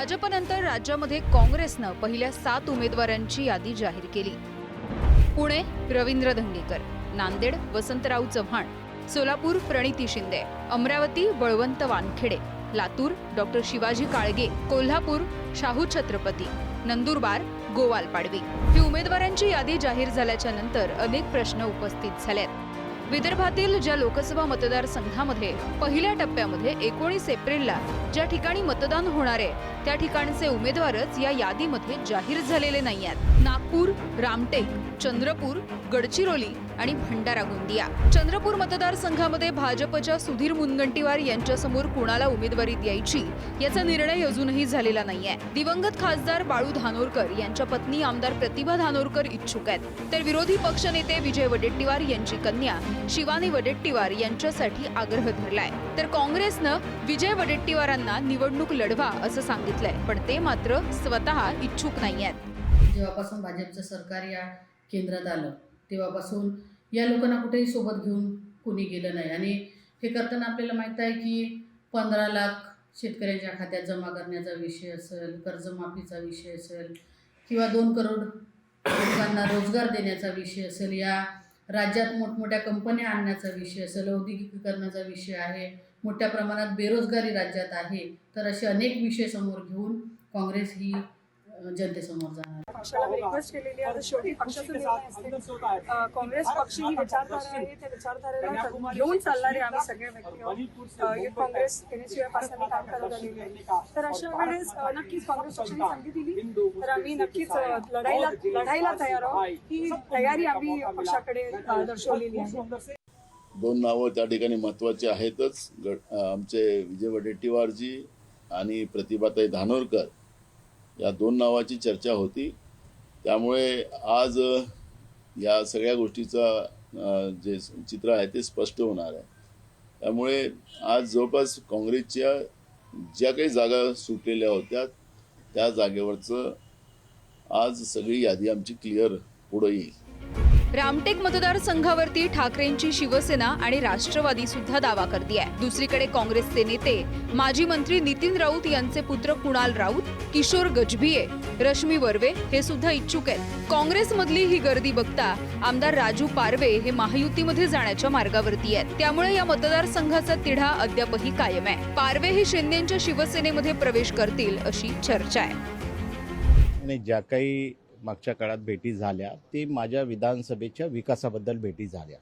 भाजपनंतर राज्यामध्ये काँग्रेसनं पहिल्या सात उमेदवारांची यादी जाहीर केली. पुणे रवींद्र धंगेकर नांदेड वसंतराव चव्हाण सोलापूर प्रणिती शिंदे अमरावती बळवंत वानखेडे लातूर डॉक्टर शिवाजी काळगे कोल्हापूर शाहू छत्रपती नंदुरबार गोवाल पाडवी. ही उमेदवारांची यादी जाहीर झाल्याच्यानंतर अनेक प्रश्न उपस्थित झालेत. विदर्भातील ज्या लोकसभा मतदारसंघामध्ये पहिल्या टप्प्यामध्ये एकोणीस एप्रिलला ज्या ठिकाणी मतदान होणार आहे त्या ठिकाणचे उमेदवारच या यादीमध्ये जाहीर झालेले नाही आहेत नागपूर रामटेक चंद्रपूर गडचिरोली आणि भंडारा गोंदिया. चंद्रपूर मतदारसंघामध्ये भाजपच्या सुधीर मुनगंटीवार यांच्यासमोर कुणाला उमेदवारी द्यायची? याचा निर्णय अजूनही झालेला नाहीये. दिवंगत खासदार बाळू धानोरकर यांच्या पत्नी आमदार प्रतिभा धानोरकर इच्छुक आहेत. तर विरोधी पक्षनेते विजय वडेट्टीवार यांची कन्या शिवानी वडेट्टीवार यांच्यासाठी आग्रह धरलाय. तर काँग्रेसनं विजय वडेट्टीवारांना निवडणूक लढवा असं सांगितलंय. पण ते मात्र स्वतः इच्छुक नाही आहेत जेव्हापासून भाजपचं सरकार या केंद्रात आलं तेव्हापासून या लोकांना कुठेही सोबत घेऊन कोणी गेलं नाही. आणि हे करताना आपल्याला माहीत आहे की पंधरा लाख शेतकऱ्यांच्या खात्यात जमा करण्याचा विषय असेल कर्जमाफीचा विषय असेल किंवा दोन करोड लोकांना रोजगार देण्याचा विषय असेल या राज्यात मोठमोठ्या कंपन्या आणण्याचा विषय असेल औद्योगिकीकरणाचा विषय आहे मोठ्या प्रमाणात बेरोजगारी राज्यात आहे तर असे अनेक विषय समोर घेऊन काँग्रेस ही जनतेसमोर जाणार पक्षाला रिक्वेस्ट केलेली आहे. आता शेवटी पक्षाचा काँग्रेस पक्ष ही विचारधारा आहे त्या विचारधारेला घेऊन चालणारे आम्ही सगळे व्यक्ती काँग्रेस केल्याशिवायपासून काम करत आलेली आहे. तर अशा वेळेस नक्कीच काँग्रेस पक्षाने संधी दिली. तर आम्ही नक्कीच लढाईला लढाईला तयार आहोत. ही तयारी आम्ही पक्षाकडे दर्शवलेली आहे. दोन नावं त्या ठिकाणी महत्त्वाची आहेतच. गड अं, आमचे विजय वडेट्टीवारजी आणि प्रतिभाताई धानोरकर. या दोन नावाची चर्चा होती. त्यामुळे आज या सगळ्या गोष्टीचा जे चित्र आहे ते स्पष्ट होणार आहे. त्यामुळे आज जवळपास काँग्रेसच्या ज्या काही जागा सुटलेल्या होत्या त्या जागेवरचं आज सगळी यादी आमची क्लिअर पुढं येईल. रामटेक मतदारसंघावरती ठाकरेंची शिवसेना आणि राष्ट्रवादी सुद्धा दावा करते दुसरीकडे काँग्रेसचे नेते माजी मंत्री नितीन राऊत यांचे पुत्र कुणाल राऊत किशोर गजभिये रश्मी वर्वे हे सुद्धा इच्छुक आहेत. काँग्रेसमधली ही गर्दी बघता आमदार राजू पारवे हे महायुतीमध्ये जाण्याच्या मार्गावरती आहेत. त्यामुळे या मतदारसंघाचा तिढा अद्यापही कायम आहे. पारवे हे शिंदेच्या शिवसेनेमध्ये प्रवेश करतील अशी चर्चा आहे. ज्या काही मागच्या काळात भेटी झाल्या ते माझ्या विधानसभेच्या विकासाबद्दल भेटी झाल्या.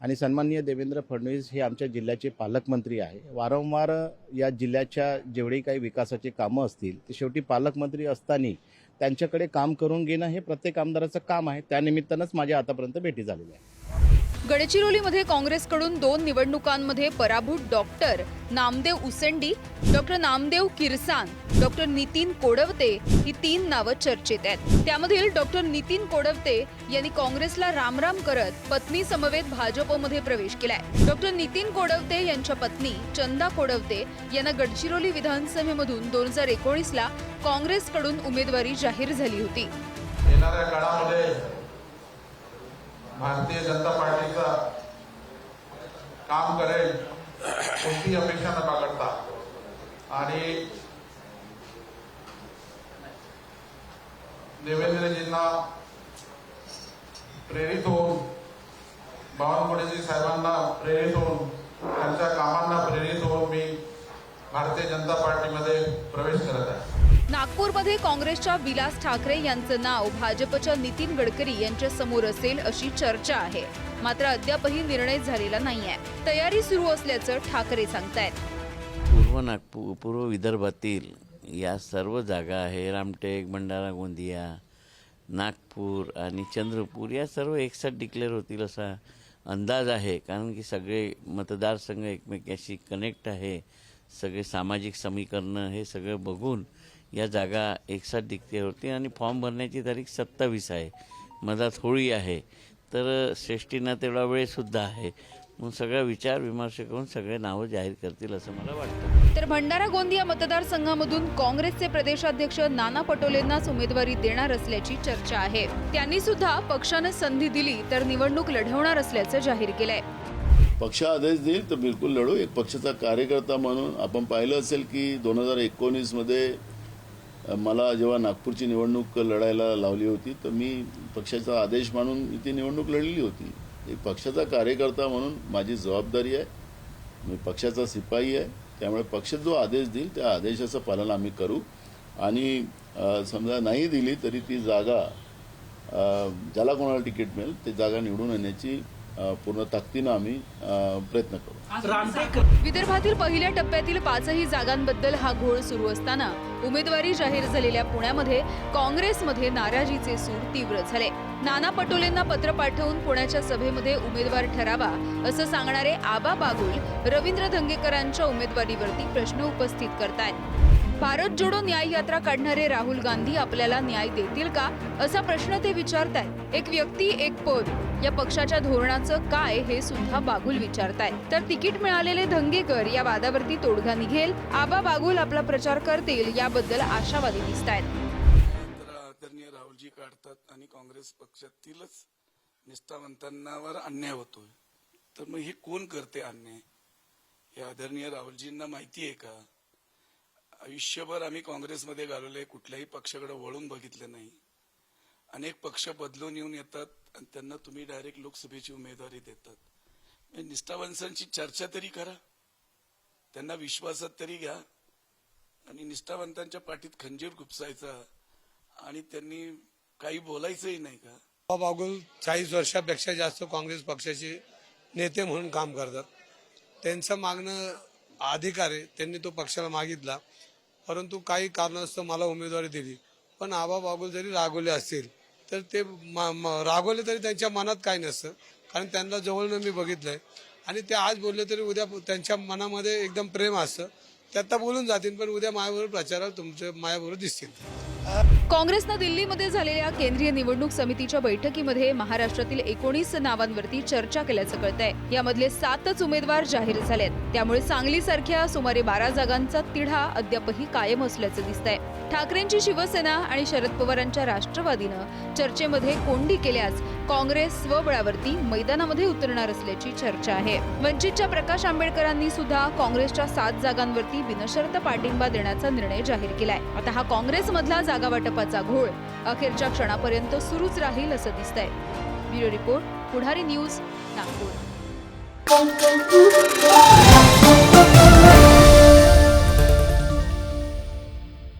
आणि सन्माननीय देवेंद्र फडणवीस हे आमच्या जिल्ह्याचे पालकमंत्री आहे. वारंवार या जिल्ह्याच्या जेवढी काही विकासाची कामं असतील ते शेवटी पालकमंत्री असताना त्यांच्याकडे काम करून घेणं हे प्रत्येक आमदाराचं काम आहे. त्यानिमित्तानंच माझ्या आतापर्यंत भेटी झालेल्या आहे गडचिरोलीमध्ये काँग्रेसकडून दोन निवडणुकांमध्ये पराभूत doctor Namdev Usendi doctor Namdev Kirsan doctor Nitin Kodwate ही तीन नावं चर्चेत आहेत. त्यामधील डॉक्टर नितीन कोडवते यांनी काँग्रेसला रामराम करत पत्नी समवेत भाजपमध्ये प्रवेश केलाय. डॉक्टर नितीन कोडवते यांच्या पत्नी चंदा कोडवते यांना गडचिरोली विधानसभेमधून दोन हजार एकोणीसला काँग्रेसकडून उमेदवारी जाहीर झाली होती. येणाऱ्या काळामध्ये भारतीय जनता पार्टीचा काम करेल कोणती अपेक्षा न बाळगता आणि देवेंद्रजींना प्रेरित होऊन बावनकुळेजी साहेबांना प्रेरित होऊन त्यांच्या कामांना प्रेरित होऊन मी भारतीय जनता पार्टीमध्ये प्रवेश करत आहे. नागपूरमध्ये काँग्रेसच्या विलास ठाकरे यांचं नाव भाजपच्या नितीन गडकरी यांच्या समोर असेल अशी चर्चा आहे. मात्र अद्यापही निर्णय झालेला नाही आहे तयारी सुरू असल्याचं ठाकरे सांगतायत. पूर्व नागपूर पूर्व विदर्भातील या सर्व जागा आहे. रामटेक भंडारा गोंदिया नागपूर आणि चंद्रपूर या सर्व एकसाथ डिक्लेअर होतील असा अंदाज आहे. कारण की सगळे मतदारसंघ एकमेकाशी कनेक्ट आहे. सगळे सामाजिक समीकरणं हे सगळं बघून या जागा एकसाथ डिक्लेअर होतील आणि फॉर्म भरण्याची तारीख सत्तावीस आहे. मधात होळी आहे. तर श्रेष्ठींना तेवढा वेळसुद्धा आहे. मग सगळा विचार विमर्श करून सगळे नावं जाहीर करतील असं मला वाटतं. तर भंडारा गोंदिया मतदारसंघामधून काँग्रेसचे प्रदेशाध्यक्ष नाना पटोलेंनाच उमेदवारी देणार असल्याची चर्चा आहे. त्यांनी सुद्धा पक्षानं संधी दिली तर निवडणूक लढवणार असल्याचं जाहीर केलंय. पक्ष आदेश देईल तर बिलकुल लढू. एक पक्षाचा कार्यकर्ता म्हणून आपण पाहिलं असेल की दोन हजार एकोणीसमध्ये मला जेव्हा नागपूरची निवडणूक लढायला लावली होती तर मी पक्षाचा आदेश मानून ती निवडणूक लढलेली होती. एक पक्षाचा कार्यकर्ता म्हणून माझी जबाबदारी आहे. मी पक्षाचा सिपाही आहे. त्यामुळे पक्ष जो आदेश देईल त्या आदेशाचं पालन आम्ही करू. आणि समजा नाही दिली तरी ती जागा ज्याला कोणाला तिकीट मिळेल ती जागा निवडून येण्याची पूर्ण ताकदीनं आम्ही प्रयत्न करू. विदर्भातील पहिल्या टप्प्यातील पाचही जागांबद्दल हा घोळ सुरू असताना उमेदवारी जाहीर झालेल्या पुण्यामध्ये काँग्रेसमध्ये नाराजीचे सूर तीव्र झाले. नाना पटोलेंना पत्र पाठवून पुण्याच्या सभेमध्ये उमेदवार ठरावा असं सांगणारे आबा बागुल रवींद्र धंगेकरांच्या उमेदवारीवरती प्रश्न उपस्थित करतायत. भारत जोडो न्याय यात्रा काढणारे राहुल गांधी आपल्याला न्याय देतील का? असा प्रश्न ते विचारतायत. एक व्यक्ती एक पद. या पक्षाच्या धोरणाचं काय हे सुद्धा बागुल विचारतायत. तर तिकीट मिळालेले धंगेकर या वादावरती तोडगा निघेल आबा बागुल आपला प्रचार करतील याबद्दल आशावादी दिसत आहेत आदरणीय राहुलजी काढतात आणि काँग्रेस पक्षातीलच निष्ठावंतांवर अन्याय होतोय. तर मग हे कोण करते अन्याय? हे आदरणीय राहुलजींना माहिती आहे का? आयुष्यभर आम्ही काँग्रेसमध्ये घालवले कुठल्याही पक्षाकडे वळून बघितलं नाही. अनेक पक्ष बदलून येऊन येतात आणि त्यांना तुम्ही डायरेक्ट लोकसभेची उमेदवारी देतात. म्हणजे निष्ठावंतांची चर्चा तरी करा. त्यांना विश्वासात तरी घ्या. आणि निष्ठावंतांच्या पाठीत खंजीर खुपसायचा आणि त्यांनी काही बोलायचंही नाही का? बाबा चाळीस वर्षापेक्षा जास्त काँग्रेस पक्षाचे नेते म्हणून काम करतात. त्यांचं मागणं अधिकार आहे. त्यांनी तो पक्षाला मागितला. परंतु काही कारणास्तव मला उमेदवारी दिली. पण आबा बागुल जरी रागवले असतील तर ते म- रागवले तरी त्यांच्या मनात काय नसतं. कारण त्यांना जवळनं मी बघितलंय. आणि ते आज बोलले तरी उद्या त्यांच्या मनामध्ये एकदम प्रेम असतं. ते आता बोलून जातील पण उद्या माझ्याबरोबर प्रचारावर तुमच्या माझ्याबरोबर दिसतील. काँग्रेसनं दिल्लीमध्ये झालेल्या केंद्रीय निवडणूक समितीच्या बैठकीमध्ये महाराष्ट्रातील एकोणीस नावांवरती चर्चा केल्याचं कळतंय. यामधले सातच उमेदवार जाहीर झालेत. त्यामुळे सांगलीसारख्या सुमारे बारा जागांचा तिढा अद्यापही कायम असल्याचं दिसतंय. ठाकरेंची शिवसेना आणि शरद पवारांच्या राष्ट्रवादीनं चर्चेमध्ये कोंडी केल्यास काँग्रेस स्वबळावरती मैदानामध्ये उतरणार असल्याची चर्चा आहे. वंचितच्या प्रकाश आंबेडकरांनी सुद्धा काँग्रेसच्या सात जागांवरती बिनशर्त पाठिंबा देण्याचा निर्णय जाहीर केलाय. आता हा काँग्रेसमधला जागा वाटपाचा घोळ अखेरच्या क्षणापर्यंत सुरूच राहील असं दिसतंय. Bureau report Pudhari news Nagpur.